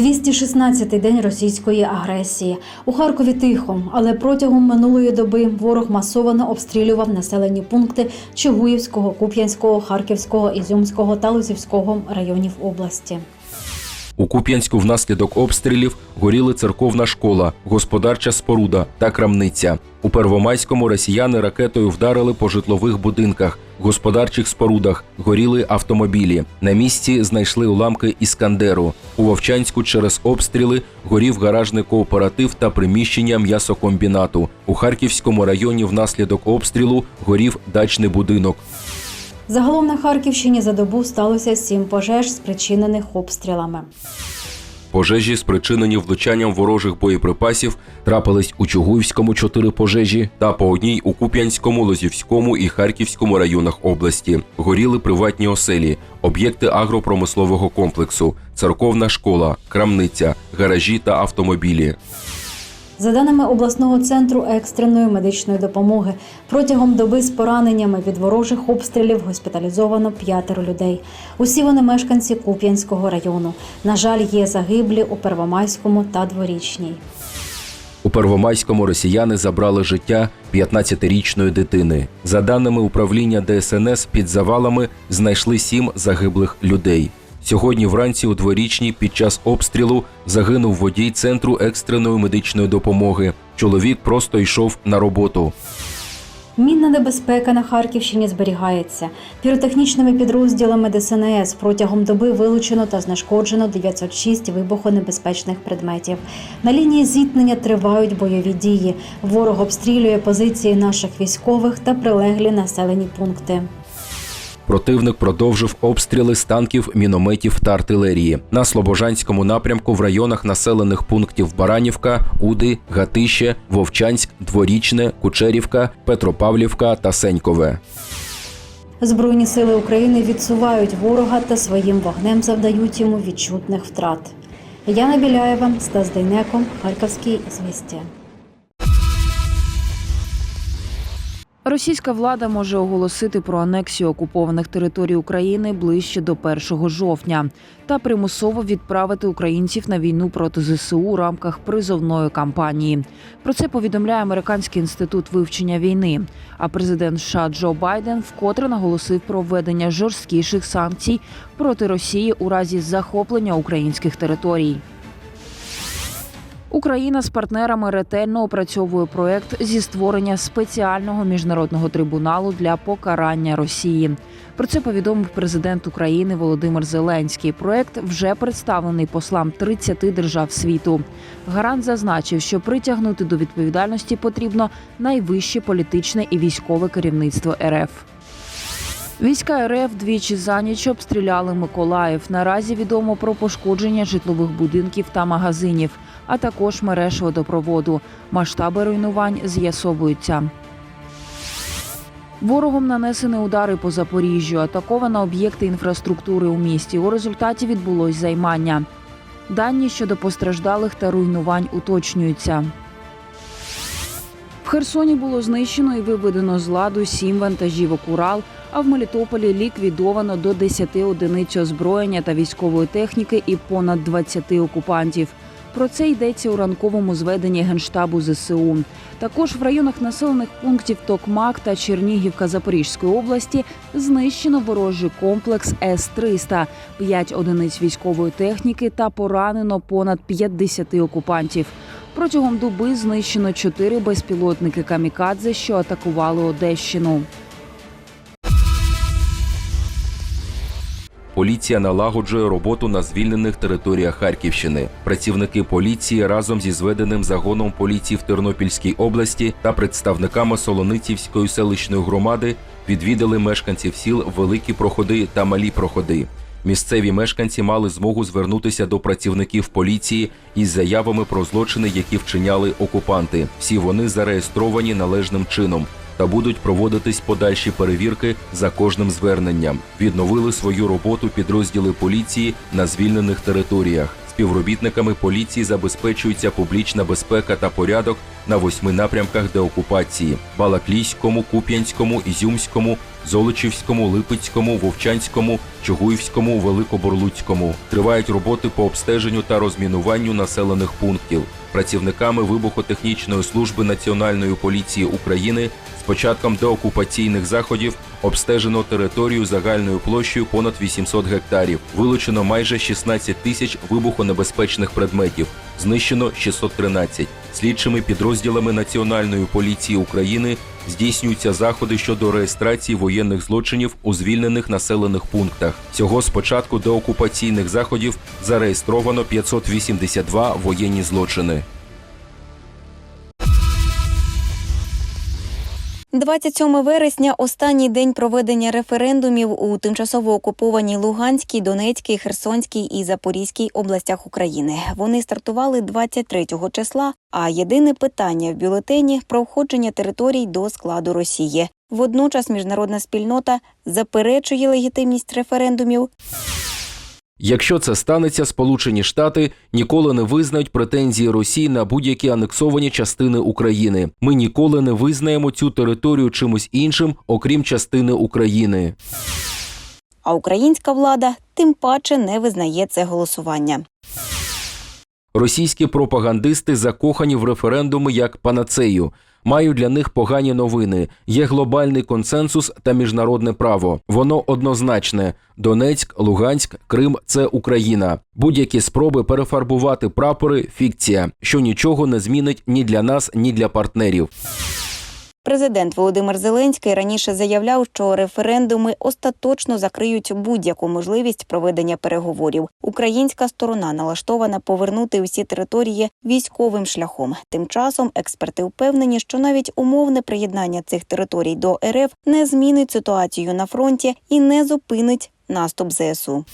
216-й день російської агресії. У Харкові тихо, але протягом минулої доби ворог масово обстрілював населені пункти Чугуївського, Куп'янського, Харківського, Ізюмського та Лузівського районів області. У Куп'янську внаслідок обстрілів горіли церковна школа, господарча споруда та крамниця. У Первомайському росіяни ракетою вдарили по житлових будинках, господарчих спорудах, горіли автомобілі. На місці знайшли уламки іскандеру. У Вовчанську через обстріли горів гаражний кооператив та приміщення м'ясокомбінату. У Харківському районі внаслідок обстрілу горів дачний будинок. Загалом на Харківщині за добу сталося сім пожеж, спричинених обстрілами. Пожежі, спричинені влучанням ворожих боєприпасів, трапились у Чугуївському чотири пожежі та по одній у Куп'янському, Лозівському і Харківському районах області. Горіли приватні оселі, об'єкти агропромислового комплексу, церковна школа, крамниця, гаражі та автомобілі. За даними обласного центру екстреної медичної допомоги, протягом доби з пораненнями від ворожих обстрілів госпіталізовано п'ятеро людей. Усі вони мешканці Куп'янського району. На жаль, є загиблі у Первомайському та Дворічній. У Первомайському росіяни забрали життя 15-річної дитини. За даними управління ДСНС, під завалами знайшли сім загиблих людей. Сьогодні вранці у дворічній під час обстрілу загинув водій центру екстреної медичної допомоги. Чоловік просто йшов на роботу. Мінна небезпека на Харківщині зберігається. Піротехнічними підрозділами ДСНС протягом доби вилучено та знешкоджено 906 вибухонебезпечних предметів. На лінії зіткнення тривають бойові дії. Ворог обстрілює позиції наших військових та прилеглі населені пункти. Противник продовжив обстріли з танків, мінометів та артилерії на Слобожанському напрямку в районах населених пунктів Баранівка, Уди, Гатище, Вовчанськ, Дворічне, Кучерівка, Петропавлівка та Сенькове. Збройні сили України відсувають ворога та своїм вогнем завдають йому відчутних втрат. Яна Біляєва, Стас Дейнеко, Харківські звістя. Російська влада може оголосити про анексію окупованих територій України ближче до 1 жовтня та примусово відправити українців на війну проти ЗСУ у рамках призовної кампанії. Про це повідомляє Американський інститут вивчення війни. А президент США Джо Байден вкотре наголосив про введення жорсткіших санкцій проти Росії у разі захоплення українських територій. Україна з партнерами ретельно опрацьовує проект зі створення спеціального міжнародного трибуналу для покарання Росії. Про це повідомив президент України Володимир Зеленський. Проект вже представлений послам 30 держав світу. Гарант зазначив, що притягнути до відповідальності потрібно найвище політичне і військове керівництво РФ. Війська РФ двічі за ніч обстріляли Миколаїв. Наразі відомо про пошкодження житлових будинків та магазинів, а також мереж водопроводу. Масштаби руйнувань з'ясовуються. Ворогом нанесені удари по Запоріжжю, атаковано об'єкти інфраструктури у місті. У результаті відбулось займання. Дані щодо постраждалих та руйнувань уточнюються. В Херсоні було знищено і виведено з ладу сім вантажівок Урал, а в Мелітополі ліквідовано до 10 одиниць озброєння та військової техніки і понад 20 окупантів. Про це йдеться у ранковому зведенні генштабу ЗСУ. Також в районах населених пунктів Токмак та Чернігівка Запорізької області знищено ворожий комплекс С-300, 5 одиниць військової техніки та поранено понад 50 окупантів. Протягом доби знищено чотири безпілотники камікадзе, що атакували Одещину. Поліція налагоджує роботу на звільнених територіях Харківщини. Працівники поліції разом зі зведеним загоном поліції в Тернопільській області та представниками Солоницівської селищної громади відвідали мешканців сіл Великі Проходи та Малі Проходи. Місцеві мешканці мали змогу звернутися до працівників поліції із заявами про злочини, які вчиняли окупанти. Всі вони зареєстровані належним чином та будуть проводитись подальші перевірки за кожним зверненням. Відновили свою роботу підрозділи поліції на звільнених територіях. Співробітниками поліції забезпечується публічна безпека та порядок на восьми напрямках деокупації: Балаклійському, Куп'янському, Ізюмському, Золочівському, Липецькому, Вовчанському, Чугуївському, Великоборлуцькому. Тривають роботи по обстеженню та розмінуванню населених пунктів. Працівниками вибухотехнічної служби Національної поліції України з початком деокупаційних заходів обстежено територію загальною площею понад 800 гектарів. Вилучено майже 16 тисяч вибухонебезпечних предметів. Знищено 613. Слідчими підрозділами Національної поліції України здійснюються заходи щодо реєстрації воєнних злочинів у звільнених населених пунктах. Всього з початку деокупаційних заходів зареєстровано 582 воєнні злочини. 27 вересня останній день проведення референдумів у тимчасово окупованій Луганській, Донецькій, Херсонській і Запорізькій областях України. Вони стартували 23 числа. А єдине питання в бюлетені про входження територій до складу Росії. Водночас міжнародна спільнота заперечує легітимність референдумів Якщо це станеться, Сполучені Штати ніколи не визнають претензії Росії на будь-які анексовані частини України. Ми ніколи не визнаємо цю територію чимось іншим, окрім частини України. а українська влада тим паче не визнає це голосування. Російські пропагандисти закохані в референдуми як панацею. Маю для них погані новини. Є глобальний консенсус та міжнародне право. Воно однозначне: Донецьк, Луганськ, Крим це Україна. Будь-які спроби перефарбувати прапори фікція, що нічого не змінить ні для нас, ні для партнерів. Президент Володимир Зеленський раніше заявляв, що референдуми остаточно закриють будь-яку можливість проведення переговорів. Українська сторона налаштована повернути усі території військовим шляхом. Тим часом експерти впевнені, що навіть умовне приєднання цих територій до РФ не змінить ситуацію на фронті і не зупинить наступ ЗСУ.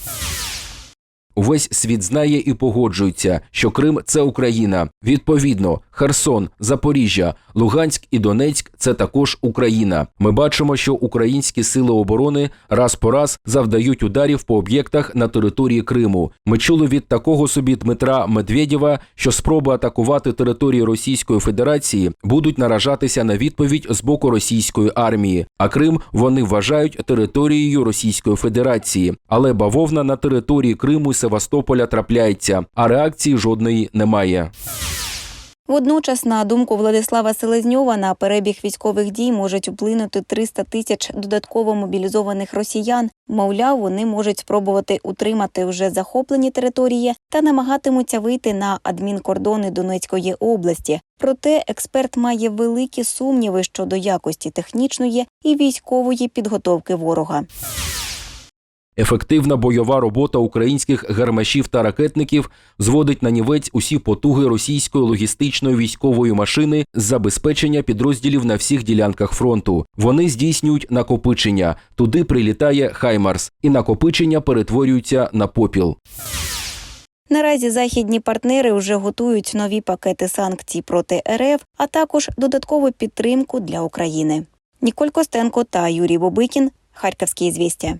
Увесь світ знає і погоджується, що Крим це Україна. Відповідно, Херсон, Запоріжжя, Луганськ і Донецьк це також Україна. Ми бачимо, що українські сили оборони раз по раз завдають ударів по об'єктах на території Криму. Ми чули від такого собі Дмитра Медведєва, що спроби атакувати території Російської Федерації будуть наражатися на відповідь з боку російської армії. А Крим вони вважають територією Російської Федерації. Але бавовна на території Криму Севастополя трапляється, а реакції жодної немає. Водночас, на думку Владислава Селезньова, на перебіг військових дій можуть вплинути 300 тисяч додатково мобілізованих росіян. Мовляв, вони можуть спробувати утримати вже захоплені території та намагатимуться вийти на адмінкордони Донецької області. Проте експерт має великі сумніви щодо якості технічної і військової підготовки ворога. Ефективна бойова робота українських гармашів та ракетників зводить на нівець усі потуги російської логістичної військової машини з забезпечення підрозділів на всіх ділянках фронту. Вони здійснюють накопичення. Туди прилітає Хаймарс, і накопичення перетворюються на попіл. Наразі західні партнери вже готують нові пакети санкцій проти РФ, а також додаткову підтримку для України. Ніколь Костенко та Юрій Бобикін. Харківські звістя.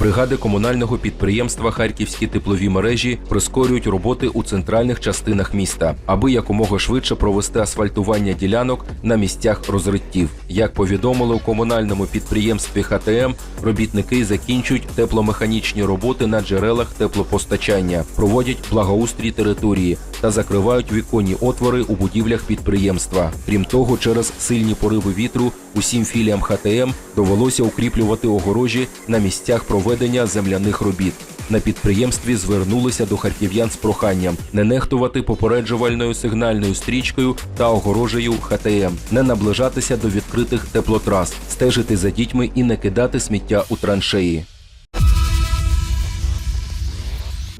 Бригади комунального підприємства Харківські теплові мережі прискорюють роботи у центральних частинах міста, аби якомога швидше провести асфальтування ділянок на місцях розриттів. Як повідомили у комунальному підприємстві ХТМ, робітники закінчують тепломеханічні роботи на джерелах теплопостачання, проводять благоустрій території та закривають віконні отвори у будівлях підприємства. Крім того, через сильні пориви вітру усім філіям ХТМ довелося укріплювати огорожі на місцях проведення земляних робіт. На підприємстві звернулися до харків'ян з проханням не нехтувати попереджувальною сигнальною стрічкою та огорожею ХТМ, не наближатися до відкритих теплотрас, стежити за дітьми і не кидати сміття у траншеї.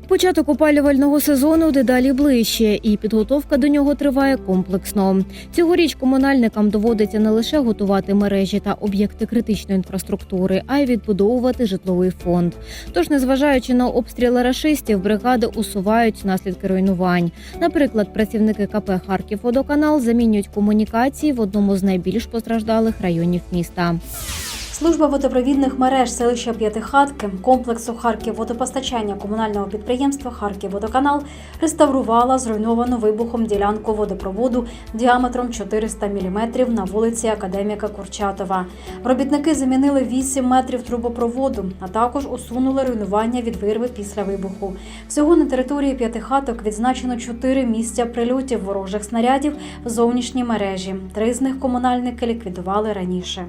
Початок опалювального сезону дедалі ближче, і підготовка до нього триває комплексно. Цьогоріч комунальникам доводиться не лише готувати мережі та об'єкти критичної інфраструктури, а й відбудовувати житловий фонд. Тож, незважаючи на обстріли рашистів, бригади усувають наслідки руйнувань. Наприклад, працівники КП Харківводоканал замінюють комунікації в одному з найбільш постраждалих районів міста. Служба водопровідних мереж селища П'ятихатки комплексу Харків водопостачання комунального підприємства Харківводоканал реставрувала зруйновану вибухом ділянку водопроводу діаметром 400 мм на вулиці Академіка Курчатова. Робітники замінили 8 метрів трубопроводу, а також усунули руйнування від вирви після вибуху. Всього на території п'ятихаток відзначено 4 місця прильотів ворожих снарядів в зовнішній мережі. Три з них комунальники ліквідували раніше.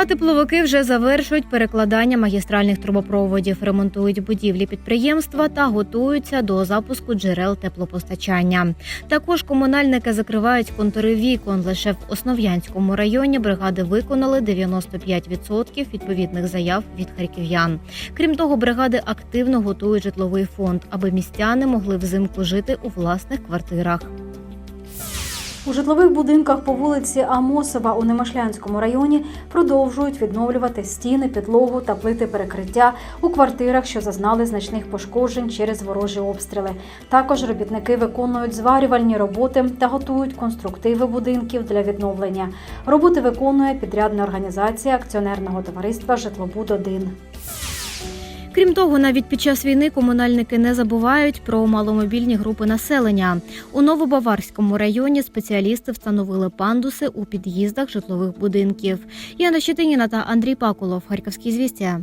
А тепловики вже завершують перекладання магістральних трубопроводів, ремонтують будівлі підприємства та готуються до запуску джерел теплопостачання. Також комунальники закривають контури вікон. Лише в Основ'янському районі бригади виконали 95% відповідних заяв від харків'ян. Крім того, бригади активно готують житловий фонд, аби містяни могли взимку жити у власних квартирах. У житлових будинках по вулиці Амосова у Немишлянському районі продовжують відновлювати стіни, підлогу та плити перекриття у квартирах, що зазнали значних пошкоджень через ворожі обстріли. Також робітники виконують зварювальні роботи та готують конструктиви будинків для відновлення. Роботи виконує підрядна організація акціонерного товариства Житлобуд 1 Крім того, навіть під час війни комунальники не забувають про маломобільні групи населення. У Новобаварському районі спеціалісти встановили пандуси у під'їздах житлових будинків. Яна Щетиніна та Андрій Пакулов, Харківські звістя.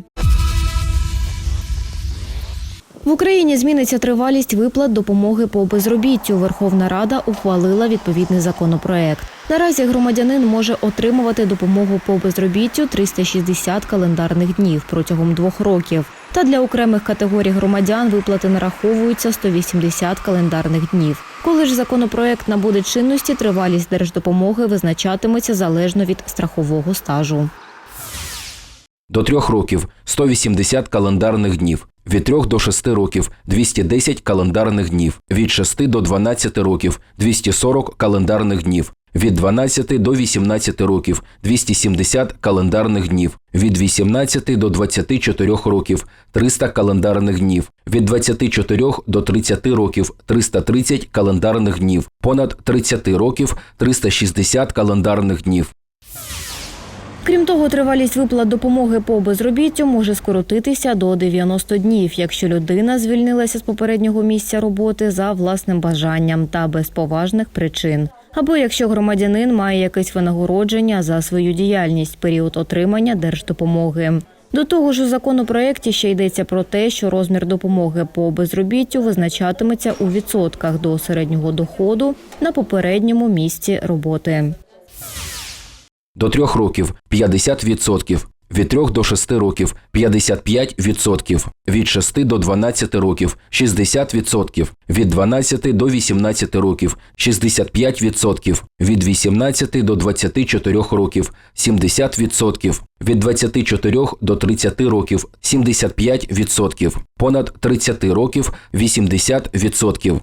В Україні зміниться тривалість виплат допомоги по безробіттю. Верховна Рада ухвалила відповідний законопроект. Наразі громадянин може отримувати допомогу по безробіттю 360 календарних днів протягом двох років. Та для окремих категорій громадян виплати нараховуються 180 календарних днів. Коли ж законопроект набуде чинності, тривалість держдопомоги визначатиметься залежно від страхового стажу. До трьох років 180 календарних днів. Від 3 до 6 років 210 календарних днів. Від 6 до 12 років 240 календарних днів. Від 12 до 18 років 270 календарних днів. Від 18 до 24 років 300 календарних днів. Від 24 до 30 років 330 календарних днів. Понад 30 років 360 календарних днів. Крім того, тривалість виплат допомоги по безробіттю може скоротитися до 90 днів, якщо людина звільнилася з попереднього місця роботи за власним бажанням та без поважних причин. Або якщо громадянин має якесь винагородження за свою діяльність період отримання держдопомоги. До того ж, у законопроекті ще йдеться про те, що розмір допомоги по безробіттю визначатиметься у відсотках до середнього доходу на попередньому місці роботи. До 3 років 50%. Від 3 до 6 років 55%. Від 6 до 12 років 60%. Від 12 до 18 років 65%. Від 18 до 24 років 70%. Від 24 до 30 років 75%. Понад 30 років 80%.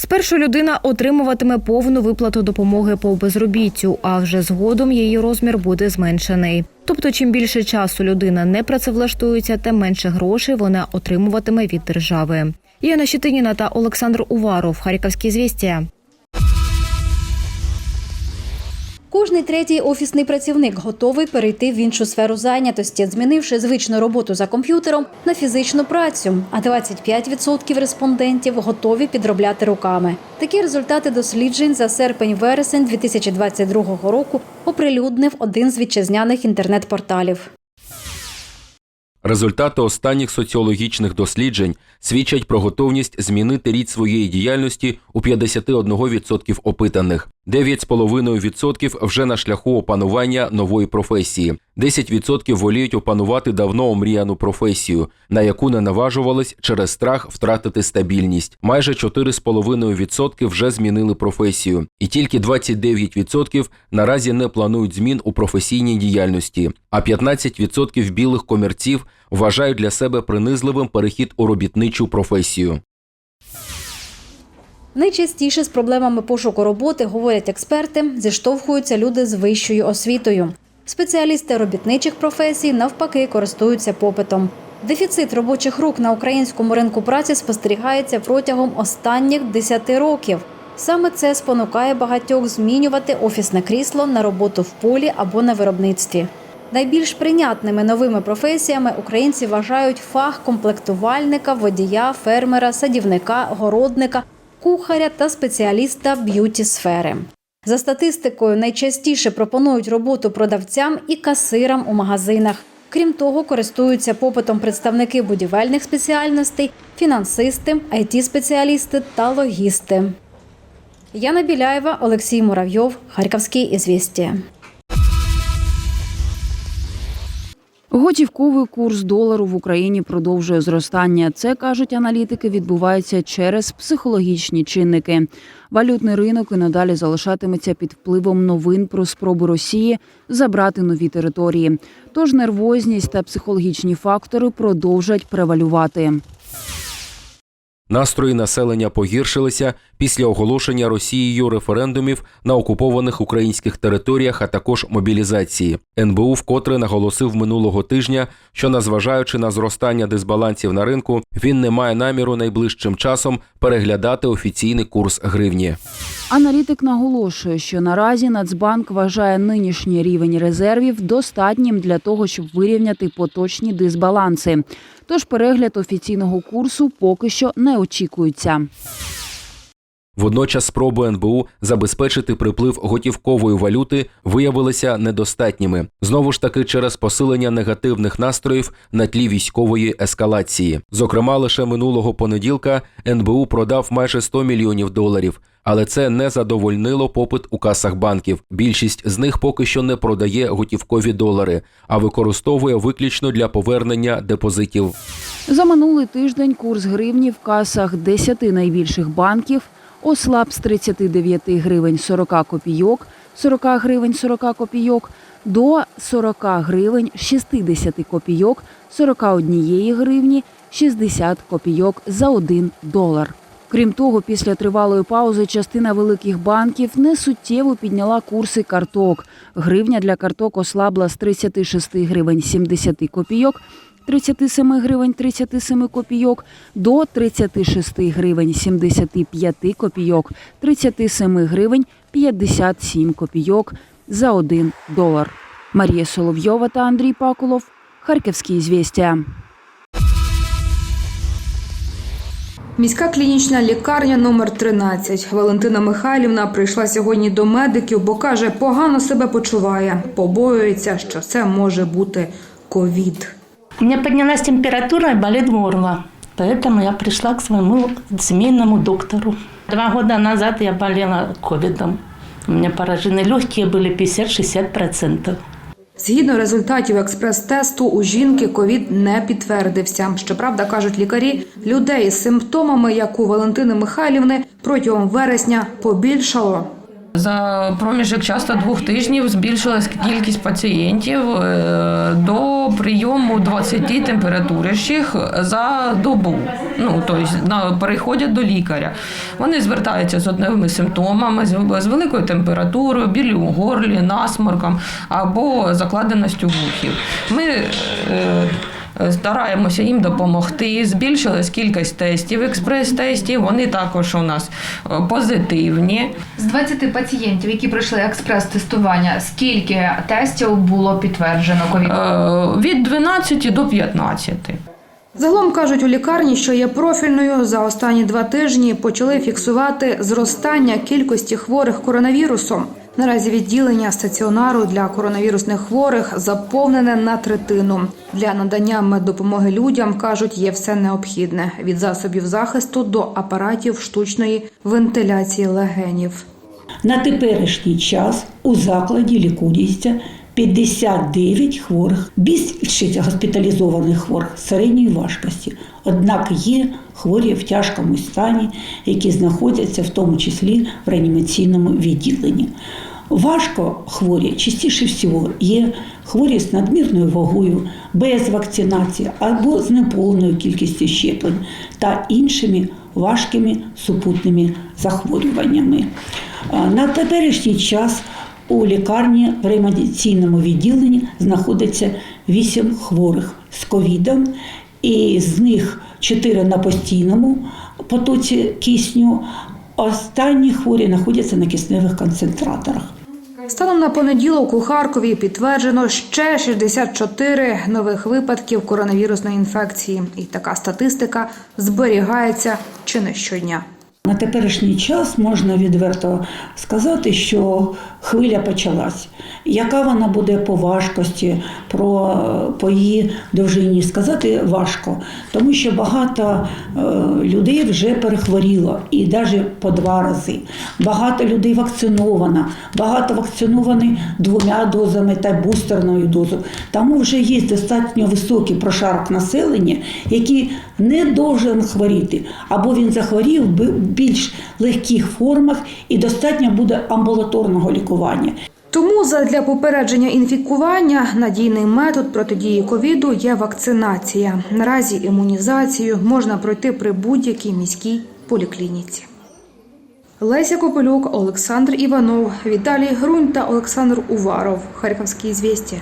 Спершу людина отримуватиме повну виплату допомоги по безробіттю, а вже згодом її розмір буде зменшений. Тобто, чим більше часу людина не працевлаштується, тим менше грошей вона отримуватиме від держави. Яна Щетиніна та Олександр Уваров, Харківські звістя. Кожний третій офісний працівник готовий перейти в іншу сферу зайнятості, змінивши звичну роботу за комп'ютером на фізичну працю. А 25% респондентів готові підробляти руками. Такі результати досліджень за серпень-вересень 2022 року оприлюднив один з вітчизняних інтернет-порталів. Результати останніх соціологічних досліджень свідчать про готовність змінити рід своєї діяльності у 51% опитаних. 9,5% вже на шляху опанування нової професії. 10% воліють опанувати давно омріяну професію, на яку не наважувались через страх втратити стабільність. Майже 4,5% вже змінили професію, і тільки 29% наразі не планують змін у професійній діяльності, а 15% білих комірців вважають для себе принизливим перехід у робітничу професію. Найчастіше з проблемами пошуку роботи, говорять експерти, зіштовхуються люди з вищою освітою. Спеціалісти робітничих професій навпаки користуються попитом. Дефіцит робочих рук на українському ринку праці спостерігається протягом останніх 10 років. Саме це спонукає багатьох змінювати офісне крісло на роботу в полі або на виробництві. Найбільш прийнятними новими професіями українці вважають фах комплектувальника, водія, фермера, садівника, городника, кухаря та спеціаліста б'юті сфери. За статистикою, найчастіше пропонують роботу продавцям і касирам у магазинах. Крім того, користуються попитом представники будівельних спеціальностей, фінансисти, it спеціалісти та логісти. Яна Біляєва, Олексій Муравйов, Харківські ізвісті. Готівковий курс долару в Україні продовжує зростання. Це кажуть аналітики, відбувається через психологічні чинники. Валютний ринок і надалі залишатиметься під впливом новин про спроби Росії забрати нові території. Тож нервозність та психологічні фактори продовжать превалювати. Настрої населення погіршилися після оголошення Росією референдумів на окупованих українських територіях, а також мобілізації. НБУ вкотре наголосив минулого тижня, що, незважаючи на зростання дисбалансів на ринку, він не має наміру найближчим часом переглядати офіційний курс гривні. Аналітик наголошує, що наразі Нацбанк вважає нинішній рівень резервів достатнім для того, щоб вирівняти поточні дисбаланси. Тож перегляд офіційного курсу поки що не очікується. Водночас спроби НБУ забезпечити приплив готівкової валюти виявилися недостатніми. Знову ж таки, через посилення негативних настроїв на тлі військової ескалації. Зокрема, лише минулого понеділка НБУ продав майже 100 мільйонів доларів. Але це не задовольнило попит у касах банків. Більшість з них поки що не продає готівкові долари, а використовує виключно для повернення депозитів. За минулий тиждень курс гривні в касах 10 найбільших банків ослаб з 39 гривень 40 копійок, 40 гривень 40 копійок до 40 гривень 60 копійок, 41 гривні 60 копійок за 1 долар. Крім того, після тривалої паузи частина великих банків не суттєво підняла курси карток. Гривня для карток ослабла з 36 гривень 70 копійок 37 гривень 37 копійок до 36 гривень 75 копійок 37 гривень 57 копійок за 1 долар. Марія Соловйова та Андрій Пакулов. Харківські звістя. Міська клінічна лікарня номер 13 Валентина Михайлівна прийшла сьогодні до медиків, бо каже, погано себе почуває. Побоюється, що це може бути ковід. У меня поднялась температура и болит горло. Поэтому я пришла к своему семейному доктору. Два года назад я болела ковидом. У меня поражены легкие были 50-60%. Згідно результатів експрес-тесту, у жінки ковід не підтвердився. Щоправда, кажуть лікарі, людей з симптомами, як у Валентини Михайлівни, протягом вересня побільшало. За проміжок часто двох тижнів збільшилась кількість пацієнтів е, до прийому 20 температурящих за добу. Ну тобто переходять до лікаря. Вони звертаються з одними симптомами, з великою температурою, білі у горлі, насморком або закладеністю вухів. Ми е, Стараємося їм допомогти. Збільшилась кількість тестів, експрес-тестів. Вони також у нас е, позитивні. З 20 пацієнтів, які пройшли експрес-тестування, скільки тестів було підтверджено ковід? Е, від 12 до 15. Загалом кажуть у лікарні, що є профільною, за останні два тижні почали фіксувати зростання кількості хворих коронавірусом. Наразі відділення стаціонару для коронавірусних хворих заповнене на третину. Для надання меддопомоги людям кажуть, є все необхідне від засобів захисту до апаратів штучної вентиляції легенів. На теперішній час у закладі лікується 59 хворих, більшість госпіталізованих хворих середньої важкості. Однак є хворі в тяжкому стані, які знаходяться в тому числі в реанімаційному відділенні. Важко хворі частіше всього є хворі з надмірною вагою, без вакцинації або з неповною кількістю щеплень та іншими важкими супутними захворюваннями. На теперішній час у лікарні в реанімаційному відділенні знаходиться 8 хворих з ковідом, і з них 4 на постійному потоці кисню, Останні хворі знаходяться на кисневих концентраторах. Станом на понеділок у Харкові підтверджено ще 64 нових випадків коронавірусної інфекції, і така статистика зберігається чи не щодня. На теперішній час можна відверто сказати, що хвиля почалась. Яка вона буде по важкості, про, по її довжині сказати важко, тому що багато е, людей вже перехворіло і навіть по два рази. Багато людей вакциновано, багато вакциновані двома дозами та бустерною дозою. Тому вже є достатньо високий прошарок населення, який не должен хворіти, або він захворів більш легких формах і достатньо буде амбулаторного лікування. Тому задля попередження інфікування надійний метод протидії ковіду є вакцинація. Наразі імунізацію можна пройти при будь-якій міській поліклініці. Леся Копилюк, Олександр Іванов, Віталій Грунь та Олександр Уваров. Харківські звістя.